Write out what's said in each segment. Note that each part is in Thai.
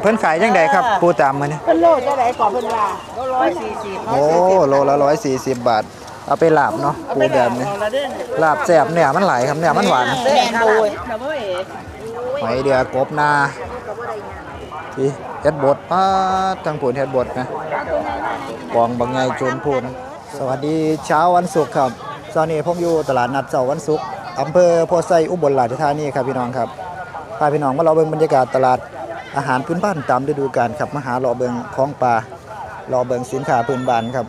เพิ่นขายจังไดครับปูตามมื้อนี้เพิ่นโลดจะได้ก่อนเพิ่นว่าร้อยสี่สิบโอ้โลละ140บาท เอาไปลาบเนาะปูแบบนี้ละเด้นลาบแซ่บเนื้อมันหลายครับเนื้อมันหวานแดงโดยนะเว้ยหอยเดือกบนาที่เฮ็ดบดป้าดทางผุนเฮ็ดบดนะกองบางไงโจนพูนสวัสดีเช้าวันศุกร์ครับตอนนี้ผมอยู่ตลาดนัดเสาร์วันศุกร์อำเภอโพไซอุบลราชธานีครับพี่น้องครับ พาพี่น้องมาเราเบิ่งบรรยากาศตลาดอาหารพื้นบ้านตามฤดูกาลครับมาหารอเบิ่งของปลารอเบิ่งสินค้าพื้นบ้านครับ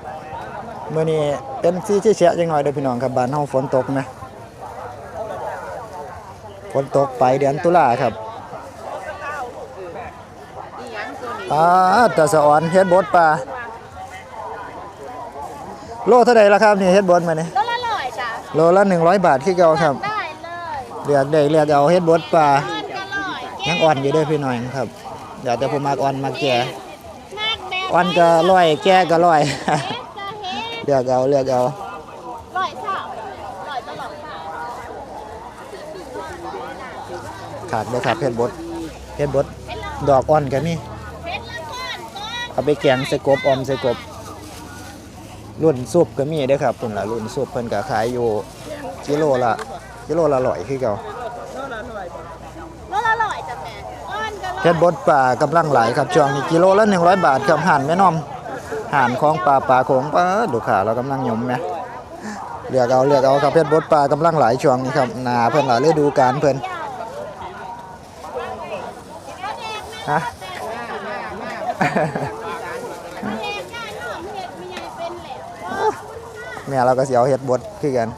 มื้อนี้เป็นสีเฉะๆจังหน่อยเด้อพี่น้องครับบ้านเฮาฝนตกนะฝนตกไปเดือนตุลาครับปลาตะสะออนเฮ็ดบดปลาโลเท่าไหร่ละครับนี่เฮ็ดบดมานี่ก็ละร้อยจ้ะโลละ100บาทคือเก่าครับได้เลยเลือกได้เลือกเอาเฮ็ดบดปลาเงินก็ร้อ ยยังอ่อนอยู่เด้อพี่น้อยครับอยากแต่ผมมากอ่อนมากแก่มากแม่อ่อนก็ร้อยแก่ก็ร้อยเฮ็ดจะเฮ็ดเลือกเอาเลือกเอาร้อยเท่าร้อยตลอดเท่าขาดบ่ครับเฮ็ดบดเฮ็ดบดดอกอ่อนก็มีเฮ็ดละก้อนก้อนเอาไปแกงใส่กบออมใส่กบรุ่นซุปก็มีเด้อครับเพิ่นล่ะรุ่นซุปเพิ่นก็ขายอยู่กิโลละกิโลละร้อยคือเก่า ก็ละร้อยจ้ะแม่ก้อนก็ร้อย เพชรบดป่ากำลังไหลครับช่วงนี้กิโลละ100 บาทครับห่านแม่น้อมห่านของปลาปลาโขงปลาดูขาเรากำลังยมแหมเลือกเอาเลือกเอาครับเพชรบดปลากำลังไหลช่วงนี้ครับนาเพิ่นล่ะฤดูกาลเพิ่นฮะเฮ็ดง่ายเนาะเฮ็ดไม่ใหญ่เป็นแล้วแม่เราก็สิเอาเฮ็ดบดคือกัน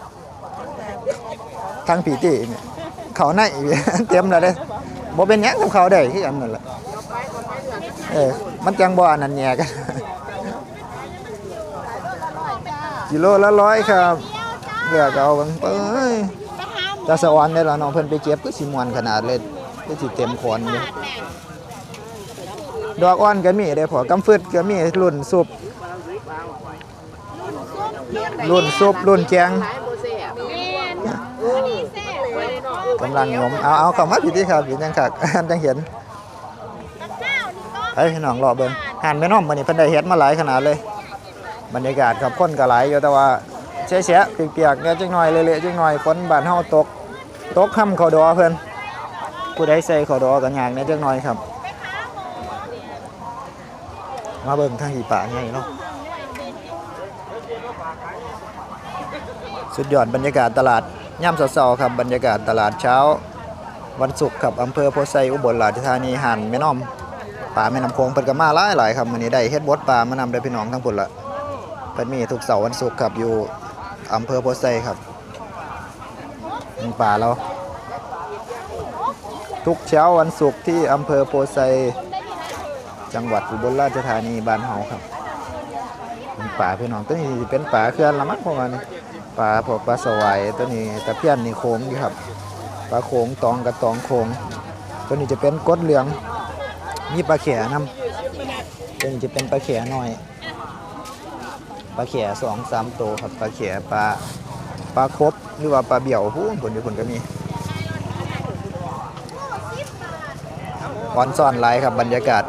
ทั้งผีติเนี่ยเขาในเต็มแล้วเด้ บ่เป็นหยังกับเขาได้คือกันนั่นแหละเออมันจังบ่อันนั้นแยกัน กิโลละร้อยครับเลือกเอาเบิ่งเอ้ยไปหาหมูตาสะออนได้แล้วน้องเพิ่นไปเก็บก็สิม่วนขนาดเลยก็สิเต็มคอนอยู่บาทแม่ดอกอ่อนก็มีได้พอกำฟึดก็มีรุ่นซุปรุ่นซุปรุ่นแกง แม่นพอดีแซ่บ กำลังงมเอาเอาเข้ามาพี่ที่ครับพี่ยังคักจังเห็นกับข้าวนี่ก็ไอ้พี่น้องรอเบิ่งหันแม่น้อมมื้อนี้เพิ่นได้เฮ็ดมาหลายขนาดเลยบรรยากาศครับคนก็หลายอยู่แต่ว่าแฉะๆเปียกๆเนี่ยจังหน่อยเละๆจังหน่อยฝนบ้านเฮาตกตกค่ำเข้าดอเพิ่นผู้ใดใส่เข้าดอก็ยากแหน่จังหน่อยครับ มาเบิ่งทางอีป่าไงเนาะสุดยอดบรรยากาศตลาด ย่ำเช้าๆครับบรรยากาศตลาดเช้า วันศุกร์ครับอำเภอโพไซอุบลราชธานีหันแม่น้อมป่าแม่น้ำโขงเพิ่นก็มาหลายหลายครับมื้อนี้ได้เฮ็ดบดปลามานำได้พี่น้องทั้งพุ่นละเพิ่นมีทุกเสาร์วันศุกร์ครับอยู่อำเภอโพไซครับป่าเราทุกเช้าวันศุกร์ที่อำเภอโพไซจังหวัดอุบลราชธานีบ้านเฮาครับป่าพี่น้องตัวนี้เป็นป่าเขื่อนละมั้งประมาณนี้ ป่าพวกปลาสวายตัวนี้ตะเพียนนี่โค้งอยู่ครับปลาโค้งตองกับตองโค้งตัวนี้จะเป็นกดเหลือง มีปลาแขนํตัวนี้จะเป็นปลาแขน้อยปลาแขสองสามตัวครับปลาแขปลาปลาครบหรือว่าปลาเบี่ยวผู้ผลอยู่ผลก็มีออนซ่อนหลายครับบรรยากาศ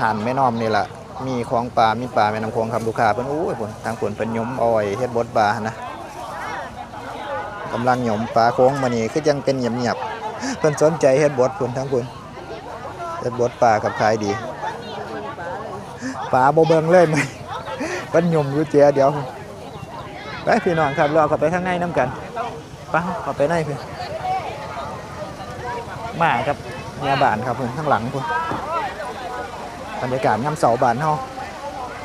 หันแม่น้อมนี่แหละ มีของปลา มีปลาแม่น้ำโขงครับลูกค้าเพิ่นโอ้ยเพิ่นทางเพิ่นเพิ่นยมอาไว้เฮ็ดบดปลานะกำลังยมปลาโค้งมานี่คือยังเป็นเงียบๆเพิ่นสนใจเฮ็ดบดเพิ่นทั้งเพิ่นเฮ็ดบดปลากับขายดีปลาบ่เบิงเลยมั้ยเพิ่นยมอยู่เจียเดี๋ยวไปพี่น้องครับเรอเข้าไปข้างในนํกันไปเข้าไปในเพิ่นมาครับเมียบ้านครับเพิ่นข้างหลังเพิ่น บรรยากาศย่ำเสาบานเฮา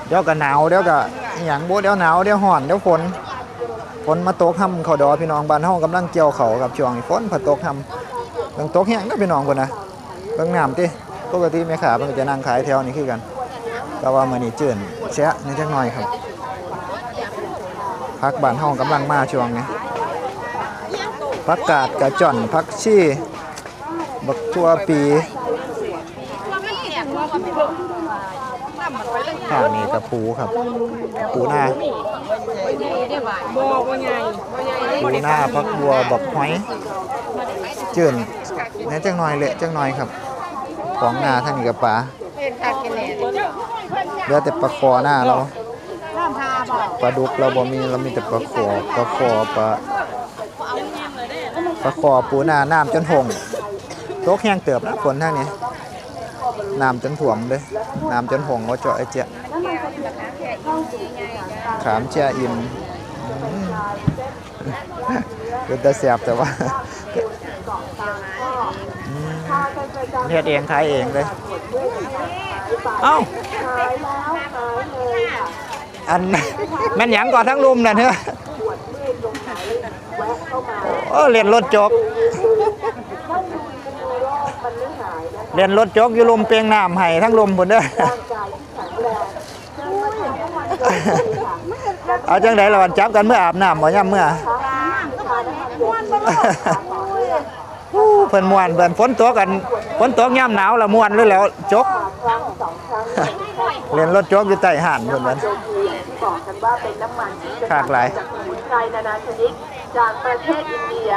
เดี๋ยวก็หนาวเดี๋ยวก็อหย่างโบเดี๋ยวหนาวเดี๋ยวร้อนเดี๋ยวฝนฝนมาตกค่ำเขาดอพี่น้องบ้านเฮากำลังเกี่ยวเขากับช่วงนี้ฝนผัดตกค่ำต้องตกแห้งก็พี่น้องพุ่นนะเบิ่งน้ำติปกติแม่ค้าเพิ่นจะนั่งขายแถวนี้คือกันแต่ว่ามื้อนี้จืดแชะนิดจักหน่อยครับพักบ้านเฮากำลังมาช่วงนี้ผักกาดกระจ่อนผักชี่บักทัวปี ว่างนี้กับปูครับ ปูหน้าบ่บ่ใหญ่ปูหน้าพักบัวบักหอยจื่นแนี่จังหน่อยเละจังหน่อยครับ ของหน้าท่านี้กับปลาเหลือแต่ปลาคอหน้าเราปลาดุกเราบ่มีเรามีแต่ปลาคอปลาคอปลาปลาคอปูหน้าน้ำจนหงโตกแห้งเติบนะฝนทางนี้ น้ำจนถ่วมเลยน้ำจนหงว่าเจาะไอเจ๊ะขามเจ้าอิ่มเป็นตาแสบแต่ว่าอืมเฮ็ดเองขายเองเลย เอ้า อันแม่นหยังก่อนทั้งลุมน่ะเถอะโอ้เรียนรถจก เรียนรถจกอยู่ลุมเปียงน้ำให้ทั้งลุมพุ่นเด้อเอาจังไดล่ะวันจับกันเมื่ออาบน้ำบ่ย่ำเมื่อฮู้เพิ่นม่วนเพิ่นฝนตกกันฝนตกย่ำหนาวละม่วนเลยแหล้วจกเรียนรถจกอยู่ใต้ห่านเพิ่นนั้นบอกกันว่าเป็นน้ำมันที่ขากหลายจากสมุนไพรนานาชนิดจากประเทศอินเดีย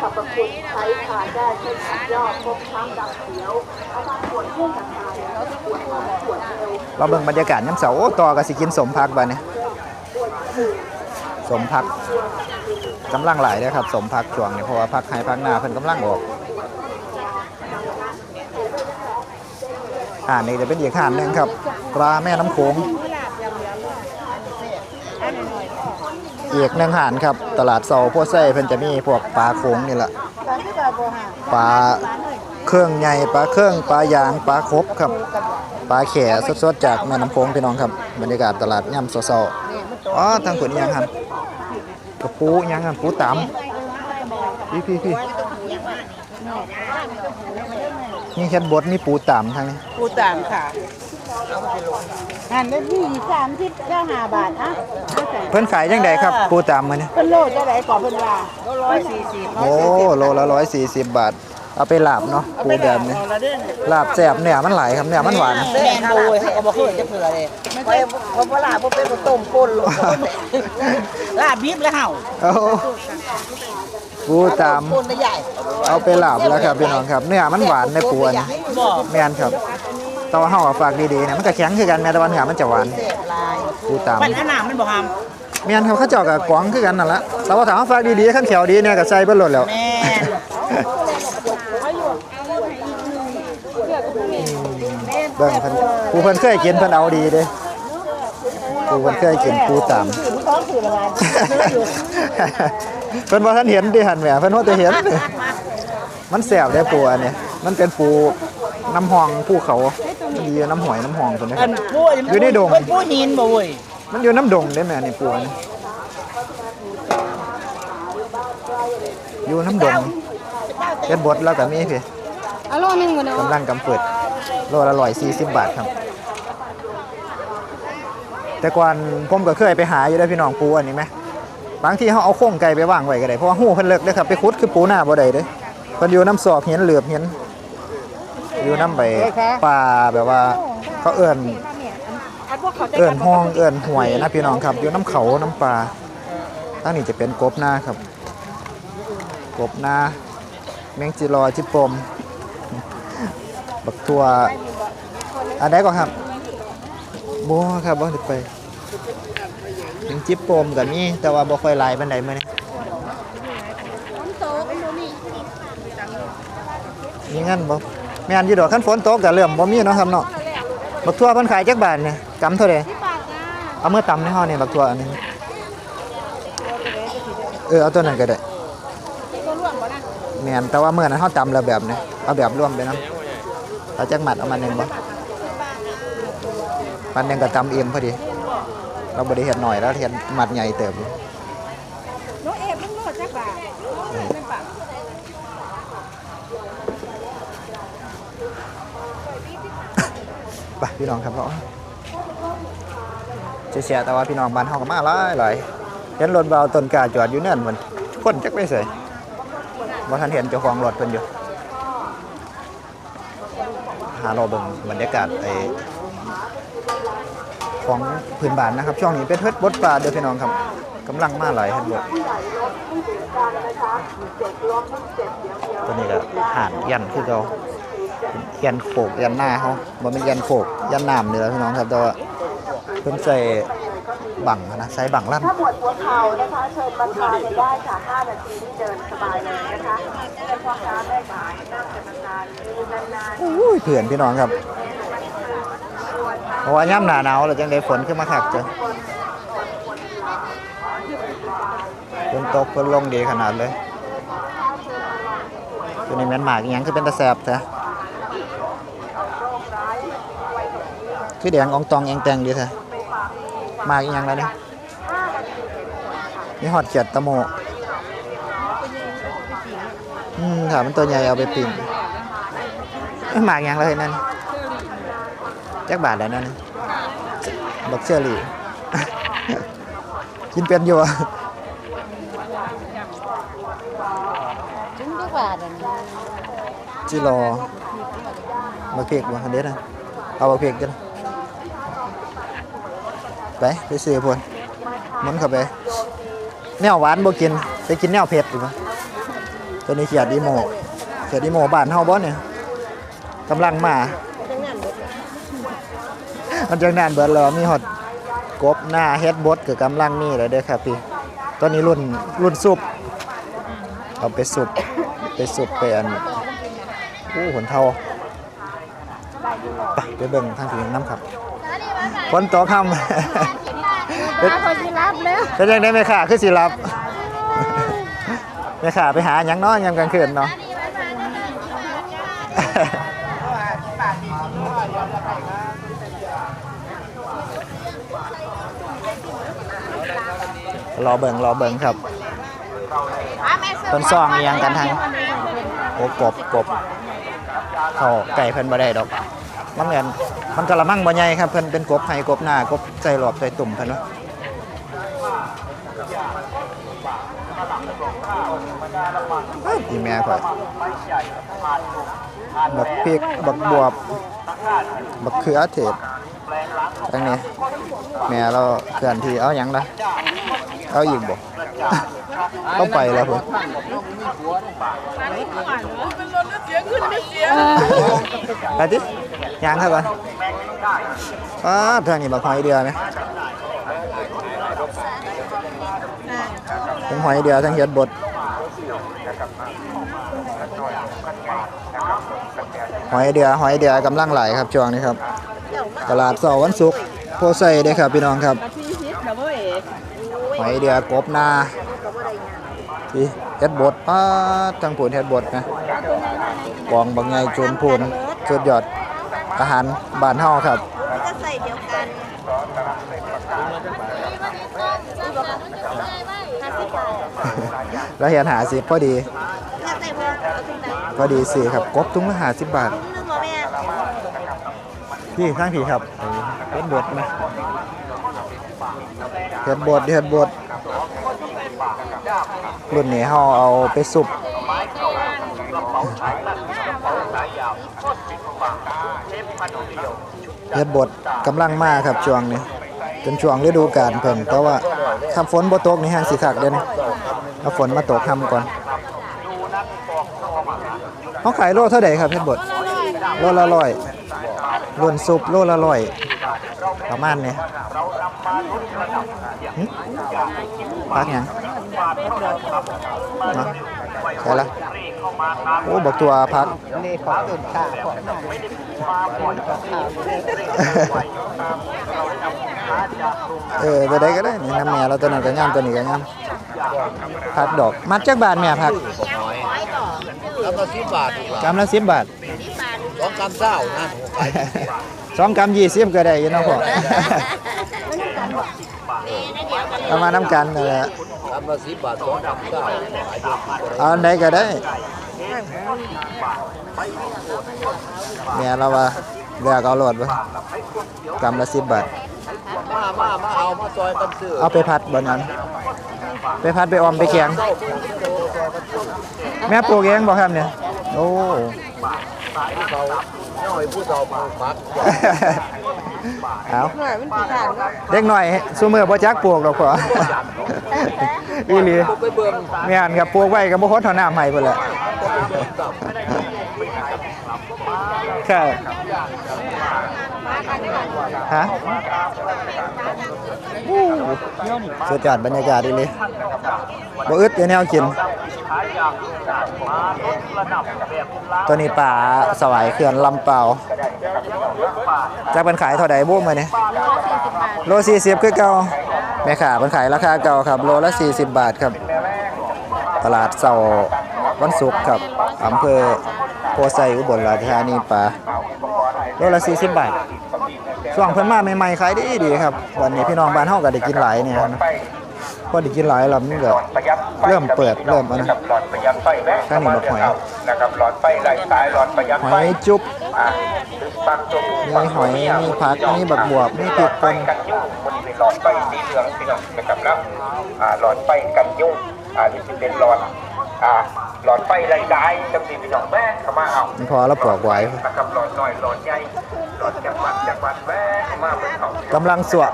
สรรพคุณใช้ทานได้เช่นขัดยอดฟกช้ำดำเขียวเอามาปวดเพื่อนต่างๆแล้วปวดหัวปวดเอวเราเบิ่งบรรยากาศยามเสาโอ้ต่อก็สิกินสมพักบัดนี้สมพักกำลังหลายเด้อครับ สมพักช่วงเนี้เพราะว่าพักให้พักหน้าเพิ่นกำลังออกอ่านี่จะเป็นอีกห่านหนึงครับปลาแม่น้ำโขง เอกนึ่งหานครับ ตลาดเสาพวกไส้เพิ่นจะมีพวกปลาโขงนี่แหละปลาเครื่องใหญ่ปลาเครื่องปลายางปลาครบครับปลาแข่สดๆจากแม่น้ำโขงพี่น้องครับบรรยากาศตลาดย่ำเศร้าๆอ๋อทางขุนยังครับกระปูยังครับปูตำพี่พี่พี่นี่เฮ็ดบดมีปูตำทางนี้กูตามค่ะ หันได้พี่สามสิบเจ้าห้าบาทอะเพิ่นขายจังไดครับ ปูตำมื้อนี้เพิ่นโลดได้ไหนก่อนเพิ่นว่าร้อยสี่สิบโอ้โลละ140บาท เอาไปลาบเนาะปูแบบนี้ละเด้อลาบแซ่บเนื้อมันหลายครับเนื้อมันหวาน แม่นโดยเขาก็บ่เคยจะเผื่อเลยไม่ใช่เพราะว่าลาบ่เป็นบ่ต้มป่นลงลาบบีบแล้วเฮาโอ้ปูตป่นได้ใหญ่ำเอาไปลาบแล้วครับพี่น้องครับ เนื้อมันหวานในปูอันนี้บ่แม่นครับ แตว่าเฮาอะฝากดีๆเนี่ยมันก็แข็งคือกันแม้แต่ว่าเนื้อมันจะหวานเสพลายปูตาม มันขนาดมันบ่หามแม่นครับเขาเจ้าก็กวางคือกันนั่นละแต่ว่าถ้าเฮาฝากดีๆคันแขวดีเนี่ยก็ใส่เบิ่โลดแล้ว แม่นเบิ่งเพิ่นผู้เพิ่นเคยกินเพิ่นเอาดีเด้ผู้เพิ่นเคยกินปูตามต้องถือละลายเพิ่นบ่ทันเห็นดิหั่นแหมเพิ่นว่าแต่เห็น มันแซ่บเด้ปูอันนี้มันเป็นปูน้ำหองภูเขามัน ดีน้ำหอยน้ำหองเพิ่นเด้อันผู้อยู่ในดงเพิ่นผู้หินบ่เว้ยมันอยู่น้ำดงเด้แม่นี่ปูอันนี้อยู่น้ำดงเป็นบดแล้วก็มีพี่เอาโลนึงก่อนเนาะกำลังกำเปิดโลละร้อยสี่สิบบาทครับ แต่ก่อนผมก็เคยไปหาอยู่ได้อพี่น้องปูอันนี้ไหมบางทีเขาเอาโค้งไก่ไปวางไว้ก็ได้เพราะว่าหู้เพิ่นเลิกเด้อครับไปขุดคือปูหน้าบ่ได้เด้อเพิ่นอยู่น้ำซอกเห็นเหลือบเห็น อยู่น้ำใบปลาแบบว่าเขาเอิ่นเอิ่นห้องเอิ่นห่วยนะพี่น้องครับอยู่น้ำเขาน้ำปลาตั้งนี้จะเป็นกบหน้าครับ กบหน้าแมงจีรอจิปมบักทัวอันใดก่อนครับบ่ครับบ่ได้ไปถึงจิบโปมกับนี่แต่ว่าบ่ค่อยหลายปานใดมื้อนี้มีงั้นบ่ แม่นอยู่ดอกคันฝนตกก็เริ่มบ่มีเนาะครับเนาะบักทัวเพิ่นขายจักบาทเนี่ยกำเท่าใดเอามื่อตำในเฮานี่บักทัวอันนี้เออเอาตัวนั้นก็ได้แม่นแต่ว่ามื้อนั้นเฮาตำแล้วแบบนี้เอาแบบรวมไปนำเอาจักหมัดเอามาหนึ่งบ่ปันหนึ่งกับตำเอ็มพอดี เราบริเห็ดหน่อยแล้วเห็ดหมัดใหญ่เติบอยู่น้องเอฟมันโลดจักบาท ไปพี่น้องครับเราะเสียแต่ว่าพี่น้องบ้านเฮาก็มาหลายหลายเห็นรถเบาต้นกาจอดอยู่นั่นมันคนจักไม่ใส่บ่ทันเห็นเจ้าของรถเพิ่นอยู่หาเราเบิ่งบรรยากาศไอของพื้นบ้านนะครับ ช่วงนี้เป็นเฮ็ดบดปลาเด้อพี่น้องครับกำลังมาหลายเฮ็ดบดตัวนี้ก็ห่านยันคือเก่า ยันโขกยันหน้าเขาบ่แม่นยันโขกยันน้ำนี่แหละพี่น้องครับแต่ว่าเพิ่นใส่บังนะใส่บังลั่นถ้าปวดหัวเข่านะคะเชิญมาทานกันได้ค่ะ5นาทีที่เดินสบายเลยนะคะเป็นพ่อค้าแม่ขายนั่งกันนานๆยืนนานๆอุ้ยเพื่อนพี่น้องครับเพราะว่าย่ำหนาหนาวแล้วจังได้ฝนขึ้นมาคักจ้ะฝนตกฝนลงดีขนาดเลยตัวนี้แม่นหมากอิหยังคือเป็นตะแสบแท้คือแดงอองตองแองแตงดีแท้หมากอิหยังแล้วนี่นี่ฮอดเขียดตะ โมอืมถ้ามันตัวใหญ่เอาไปปิ้งเอ้ยหมากอิหยังแล้วเห็นนั่นจักบาทแล้วนั่นบักเชอ ไปไปซื้อพวนมันเข้าไป แนวหวานบ่กิน ไปกินแนวเผ็ดดีกว่าตัวนี้เขียดอีโมเขียดอีโมบ้านเฮาบ่เนี่ยกำลังมา มันจังนานเบิดแล้วมีฮอดกบหน้าเฮ็ดบดก็กำลังมีแล้วเด้อครับพี่ตอนนี้รุ่นรุ่นซุปเอาไปสุบไปสุบไปอันอู้หนเทาไปไปเบิ่งทางถึงน้ำครับ ฝนตกค่ำตาคนที่รับแล้วเป็นยังได้ไหมค่ะคือสิรับแม่ค่ะไปหาหยังเนาะยามกลางคืนเนาะรอเบิ่งรอเบิ่งครับต้นซองอีหยังกันทางโอ้กบกบเขาไก่เพิ่นบ่ได้ดอกมันเหมือน มันกะละมังบ่ใหญ่ครับเพิ่นเป็นกบไห้กบหน้ากบใส่หลอบใส่ตุ่มเพิ่นเนาะเอ้ยอีแม่ข่อยบักพริกบักบวบ บักเขือเทศจังนี้แม่เราเคลื่อนที่เอาหยังล่ะเอาอีกบ่ต้องไปแล้วผมไปดิ ยางครับก่อนอ้าทางนี้บักหอยเดือไหมเป็นหอยเดือทั้งเฮ็ดบดหอยเดือหอยเดือกำลังไหลครับช่วงนี้ครับ ตลาดเสาวันศุกร์โพไซเด้ครับพี่น้องครับหอยเดือกบนาที่เฮ็ดบดป้าดทางผุนเฮ็ดบดนะกองบางไงโจนพูนสุดยอด อาหารบ้านเฮาครับก็ใส่เดียวกันห้าสิบบาทแล้วเห็นหาสิพอดีถ้าใส่พวกเอาถุงไหนพอดีสิครับกบถุงละหาสิบบาทถุงนึงบ่แม่พี่ข้างพี่ครับเฮ็ดบดนะเฮ็ดบดเฮ็ดบดรุ่นนี้เฮาเอาไปสุบ เฮ็ดบดกำลังมากครับช่วงนี้เป็นช่วงฤดูกาลเพิ่นเพราะว่าถ้าฝนบ่ตกนี่แห้งสิคักเด้นี่เอาฝนมาตกทำก่อนเขาขายโลเท่าใดครับเฮ็ดบดโลละร้อยรวนซุปโลละร้อยประมาณนี้พักยังนะใช่ละโอ้บอกตัวพักนี่ของตุนขาของน้อง เออตัวใดก็ได้นี่น้ำแม่เราตัวนั้นก็งามตัวนี้ก็งามพักดอกมัดจักบาทแม่พักแล้วก็สิบบาทถูกกำละสิบบาทสองกำเศร้านะถูกไปสองกำยี่สิบก็ได้อยังน้องพ่อเอามาน้ำกันนั่นแหละกำละสิบบาทสองกำเศร้าขายเดือนเอาอันใดก็ได้ แม่เราว่าเลือกเอาโหลดไว้กำละสิบบาทมามามาเอามาซอยกันซื้อเอาไปพัดบนนั้นไปพัดไปออมไปแกงเศร้าเป็นกิโลซอยกันซื้อแม่ปลูกเองบอกครับเนี่ยโอ้ผู้เฒ่าน้อยผู้เฒ่าปลูกผักเอาหน่อยมันกี่ขาดเนาะเด็กหน่อยซูมือบ่จักปลูกดอกพออีหลีไปเบิ่งแม่นครับปลูกไว้ก็บ่ฮดเท่าน้ำให้พุ่นแหละ ครับฮะสุดยอดบรรยากาศดีเลยบ่อึดอยู่แนวกิน ตัวนี้ป่าสวายเขื่อนลำเปล่าจากเป็นขายเท่าใดบุ้มมาเนี่ยโลสี่สิบคือเก่าแม่ขาเป็นขายราคาเก่าครับ โลละ40บาทครับ ตลาดเสาร์วันศุกร์ครับอำเภอ โพไซอุบลราชธานีป่าโลละ40บาทช่วงเพิ่นมาใหม่ๆขายดีดีครับ วันนี้พี่น้องบ้านเฮาก็ได้กินหลายเนี่ยครับพอได้กินหลายแล้วมันก็เริ่มเปิดเริ่มอันนะหลอดประหยัดไฟแม่ข้างนี้บอกหอยนะครับหลอดไฟไหลสายหลอดประยัดไฟจุ๊บมีหอยมีผักมีบักบวบมีพริกไฟป่นกันยุ่งมันเป็นหลอดไฟสีเหลืองพี่น้องนะครับแล้วหลอดไฟกันยุ่งอ่านี่เป็นหลอดอ่า หลอดไฟไหลสายจำสีพี่น้องแม่เข้ามาเอามันพอแล้วปลอกไว้นะครับหลอดน้อยหลอดใหญ่หลอดจังหวัดจังหวัดแม่เข้ามาเป็นเขากำลังสว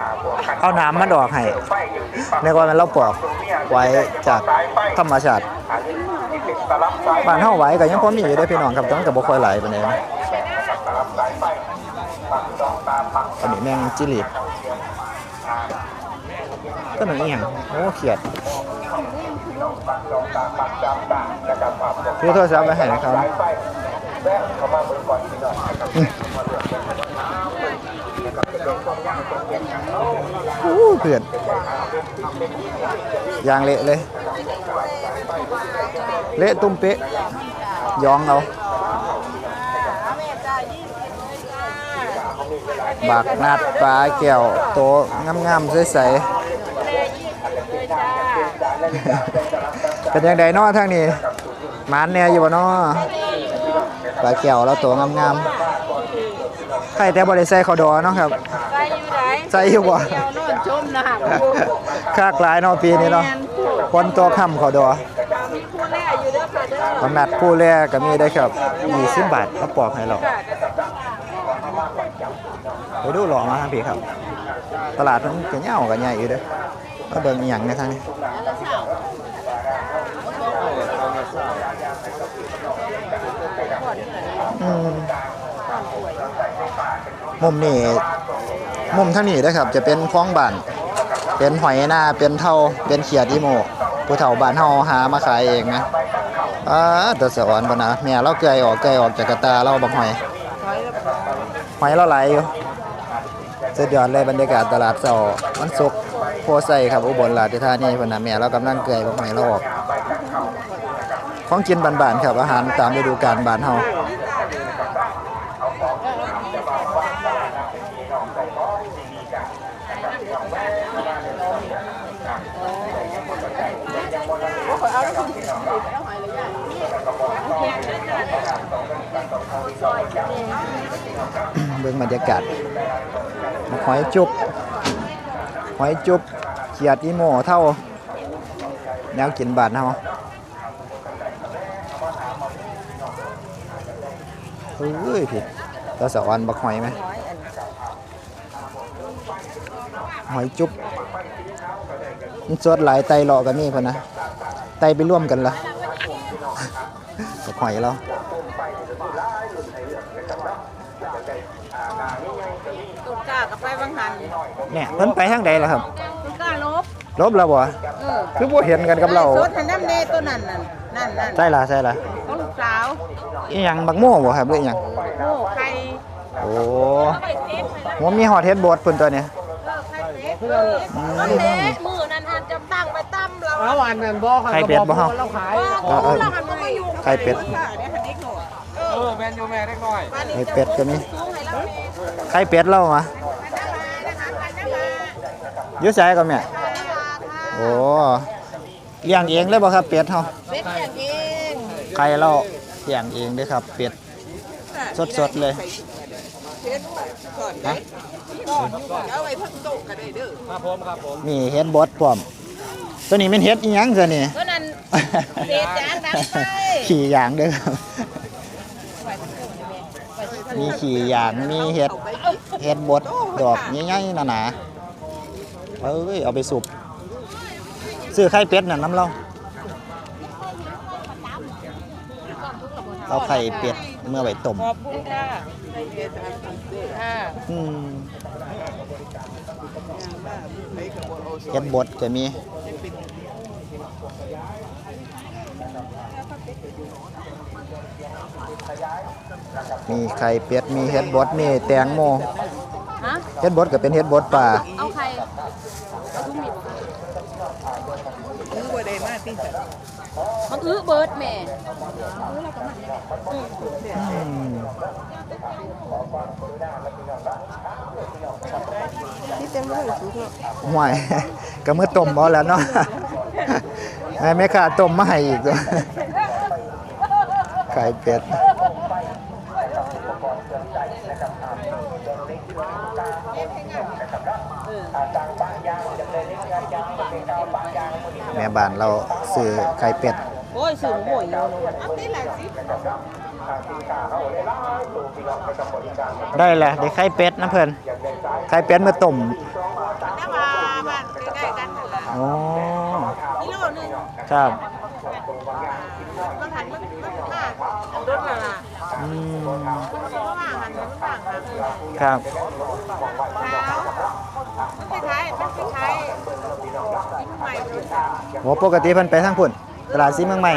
อ่าบวกกันเอาน้ำมาดอกให้ไฟอยู่ที่ปักในก่อนมันเราปลอกไว้จากธรรมชาติอันนี้ที่เป็นตลับสายบ้านเฮาไว้ก็ยังพอมีอยู่เด้อพี่น้องครับแต่มันก็บ่ค่อยหลายปานใดนะตลับสายไฟปักดอกตาปักอันนี้แมงจิลีดก็หนึ่งอีหยังโอ้เขียด ถือโทรศัพท์ไว้ให้นะครับสายไฟแวะเข้ามาเบิ่งก่อนพี่น้องนะครับอู้เพื่อนยางเละเลย เละตุ้มเป๊ะยองเอาบากนาดปลาแก้วโตงามๆใสๆ เป็นยังไงเนาะทางนี้หมานแหน่อยู่บ่เนาะปลาแก้วแล้วตัวงามๆใครแต่บ่ได้ใส่ข้าวดอเนาะครับ ไปอยู่ไหนใส่อยู่บ่ เดี๋ยวนอนชมนะฮะคากหลายเนาะปีนี้เนาะคนตัวค่ำข้าวดอมีคู่แรกอยู่เด้อค่ะเด้อสำนัดผู้แรกก็มีได้ครับ20บาทแล้วปอกให้เราไปดูหล่อมาทางพี่ครับ ตลาดมันก็ยาวก็ใหญ่อยู่เด้อก็เบิ่งอีหยังในทางนี้อืม มุมนี่มุมทางนี้นะครับ จะเป็นคล้องบ้าน เป็นหอยหน้าเป็นเท่าเป็นเขียดอีโมผู้เฒ่าบ้านเฮาหามาขายเองนะอ่าตัวสะอ่อนบ่นะแม่เราเกยออกเกยออกจากกระตาเราบักหอยหอยเราไหลอยู่สุดยอดเลยบรรยากาศตลาดเสาร์วันศุกร์โพไซครับอุบลราชธานีพนะแม่เรากำลังเกยบักหอยเราออกของกินบ้านๆครับอาหารตามฤดูกาลบ้านเฮา เบิ่งบรรยากาศหอยจุบหอยจุบเขียดอีโม่เท่าแนวกินบานเฮาะ เฮ้ยผิดตัวสะออนบักหอยไหมหอยจุ๊บมันสดหลายไตหลอกกันนี่พนนะ ไตไปร่วมกันละบักหอยเราตุกกากับไปบางหันเนี่ยเพิ่นไปทางใดล่ะครับตุกกาลบลบแล้วบ่เออคือบ่เห็นกันกับเราสดหันน้ำเนตัวนั้นนั่นนั่นนั่นใช่ล่ะใช่ล่ะของลูกสาว อีหยังบักโม่บ่ครับหรืออีหยังโอ้ไข่โอ้ผมมีฮอดเฮ็ดบดเพิ่นตัวเนี้ยเออไข่เป็ดเออมันเล็กมือนั่นหันจะตั้งไปตั้มเราเอาอันนั้นบ่ไข่เป็ดบ่เฮาเราขายเออเออเราหันมาอยู่ไข่เป็ดค่ะเดี๋ยวหันเด็กหน่อยเออแมนยูแม่เล็กน้อยไข่เป็ดก็มีสูงให้เราเองไข่เป็ดเรามานะคะกันนะคะอยู่ไสก็แม่โอ้เลี้ยงเองเลยบ่ครับเป็ดเฮาเป็ดอย่างเองไข่เรา เลี้ยงเองเด้อครับ เป็ดสดๆเลยเป็ดก่อนะเอาพร้อครับผมครับผมนี่เฮ็ดบดพร้อม ตัวนี้มันเฮ็ดอีหยังซะนี่ก็นั่นเศษจานดังไปขี่ยางเด้อครับมีขี่ยางมีเห็ดเห็ดบดดอกใหญ่ๆหนาๆเอ้ยเอาไปสุบซื้อไข่เป็ดน่ะน้ำเรา เอาไข่เป็ดเมื่อไว้ต้มขอบคุณค่ะค่ะอืมเห็ดบดก็มีมีไข่เป็ดมีเห็ดบดมีแตงโมฮะเห็ดบดก็เป็นเห็ดบดป่าเอาใค รตุ้มมีบ่คะคือบ่ได้มาที่สัตว์มันอื้อเบิร์ดแม่อื้อเราก็มที่เต็มเลยสุกเนาะห่วยก็เมื่อต้มบ่แล้วเนาะแม่ไม่ขาต้มมาให้อีกตัวไข่เป็ด ม่บ้านเราซื้อไข่เป็ดโอ้ยสื่อหวยเนาะอันนี้แหละสิได้แหละได้ไข่เป็ดนะเพิ่อนไข่เป็ดมาต้มน้ำมาบ้านใกล้ๆกันนั่นล่ะอ๋อกิโลนึงครับบางหันมันมันห้าอันรถละล่ะอืมมันก็ว่าหันมันต่างกันครับ มันคล้ายๆมันคล้ายๆกินใหม่เลยค่ะโหปกติเพิ่นไปทางพุ่นตลาดซีเมืองใหม่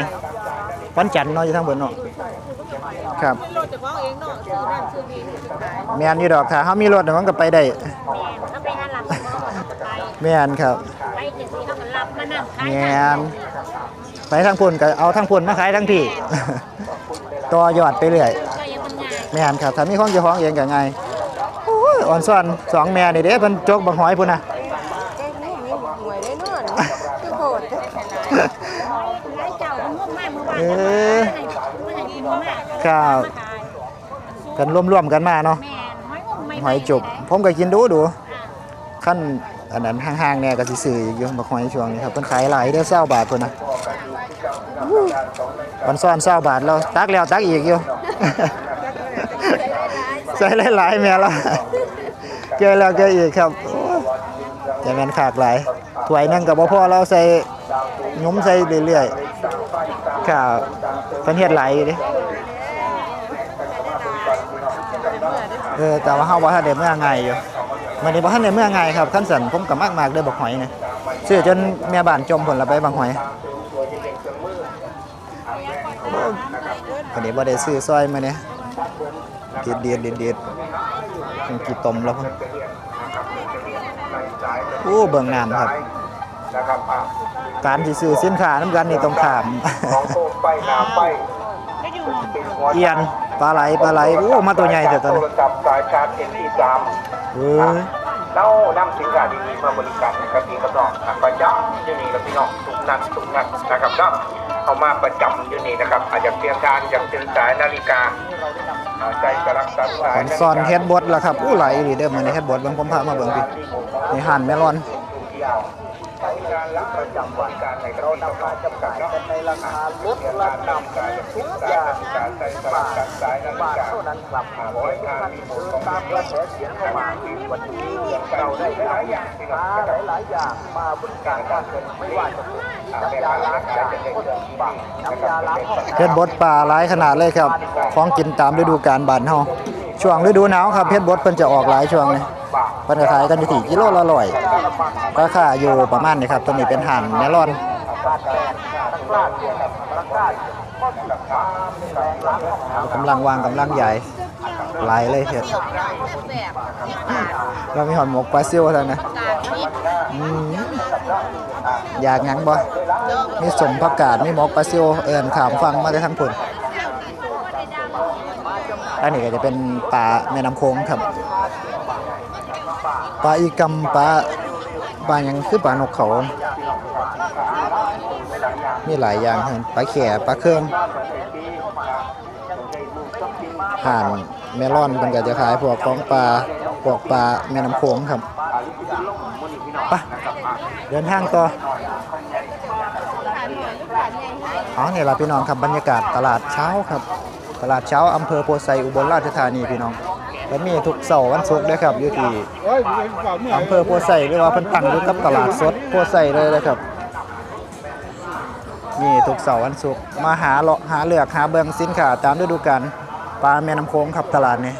วันจันทร์เนาะอยู่ทางพุ่นเนาะครับเป็นรถจากของเองเนาะซื้อนั่นซื้อนี่ซื้อขายแม่นอยู่ดอกถ้าเฮามีรถน่ะมันก็ไปได้แม่ถ้าไปหาหลับก็ไปแม่นครับไปจังซี่เขาก็รับมานั่งขายแม่นไปทางพุ่นก็เอาทางพุ่นมาขายทางพี่ ต่อยอดไปเรื่อยก็ยังมันง่ายแม่นครับถ้ามีของเจ้าของเองก็ง่ายโอ้ยอ่อนซ่อนสองแม่นี่เด้เพิ่นจกบักหอยพุ่นน่ะแก้นี่มีหวยได้นอนคือโหดหลายเจ้ามันงมมากเมื่อวานเอจะมาอให้มาให้กินมากครับมาขายกันร่วมๆกันมาเนาะแม่นหอยงมไม่หอยจุบผมก็กินดูดูขั้นอันนั้นห่างๆเนี่ยก็สิซื้ออยู่บักหอยช่วงนี้ครับเพิ่นขายหลายเด้อ20บาทพุ่นน่ะวันซ้อน20บาทแล้วตักแล้วตักอีกอยู่ใส่หลายๆแม่ละ เกลือแล้วเกลืออีกครับโอ้ยจะแมนขากหลายถวยหนึงก็บ่พอเราใส่หยุ้มใส่เรื่อยๆครับเพิ่นเฮ็ดหลายอยู่เดิเออแต่ว่าเฮาบ่ทันได้เมื่อไงอยู่มื้อนี้บ่ทันได้เมื่อไงครับคันสั่นผมก็มากๆเด้อบักหอยนะซื้อจนแม่บ้านจมพุ่นละไปบักหอยวันนี้บ่ได้ซื้อซอยมื้อนี้เด็ดเด็ดเด็ด เด็ดมันกี่ต้มแล้วพุ่นโอ้เบิ่งน้ำครับนะครับอะการสิซื้อสินค้านํกันนี่ต้องขามของโคมไฟน้ำไฟเอียนปลาไหลปลาไหลโอ้มาตัวใหญ่แต่ตอนโทนี้รศัพท์สายชาร์จเอ็นที่สามเอ้ยเล่านำสินค้าดีๆมาบริการให้กับพี่กับน้องทางประจำอยู่นี่กับพี่น้องทุกนัดทุกนัดนะครับเนาะ เอามาประจำอยู่นี่นะครับ อาจจะเตรียมการอย่างตื่นสายนาฬิกาอ่าใจกระลักษาสายขอนซอนเฮ็ดบดล่ะครับอู้ไหลอีหลีเด้อมันเฮดบดเบิ่งผมพามาเบิ่งพี่นี่หั่นเมลอนใช้งานและประจำวันการในเรานำมาจำกัดในราคาลดระดับการทุกอย่างการใส่สลับกันสายนาฬิกาเท่านั้นครับขอให้ท่านมีผลตามกระแสเสียงเข้ามาวันนี้เราได้หลายอย่างที่เราหลายอย่างมาบริการการเงินไม่ว่าจะเป็นน้ำยาล้างจานก็จะบังน้ำยาล้างห้องเฮ็ดบดปลาหลายขนาดเลยครับ ของกินตามฤดูกาลบานเฮาช่วงฤดูหนาวครับเฮ็ดบดเพิ่นจะออกหลายช่วงนี้ เพิ่นก็ขายกันอยู่ที่กิโลละร้อยราคาอยู่ประมาณนี้ครับตัวนี้เป็นห่านเมลอนกำลังวางกำลังใหญ่หลายเลยเฮ็ดเรามีหอมหมกปลาซิวเท่านั้นนะอยากหยังบ่มีสมผักกาดมีหมกปลาซิวเอิ้นขามฟังมาได้ทั้งพุ่นอันนี้ก็จะเป็นปลาแม่น้ำโขงครับ ปลาอีกำปลาปลาหยังคือปลานกเขา มีหลายอย่างครับปลาแข่ปลาเครื่องห่านเมลอนเป็นก็จะขายพวกของปลาพวกปลาแม่น้ำโขงครับไปเดินทางต่ออ๋อเนี่ยเราพี่น้องครับบรรยากาศตลาดเช้าครับ ตลาดเช้าอำเภอโพไซอุบลราชธานีพี่น้อง ก็มีทุกเสาร์วันศุกร์นะครับอยู่ที่อำเภอโพไซหรือว่าพันตังอยู่กับตลาดสดโพไซเลยนะครับมีทุกเสาร์วันศุกร์มาหาเลาะหาเลือกหาเบืองสินค้าตามฤดูกาลปลาแม่น้ำโขงครับตลาดนี้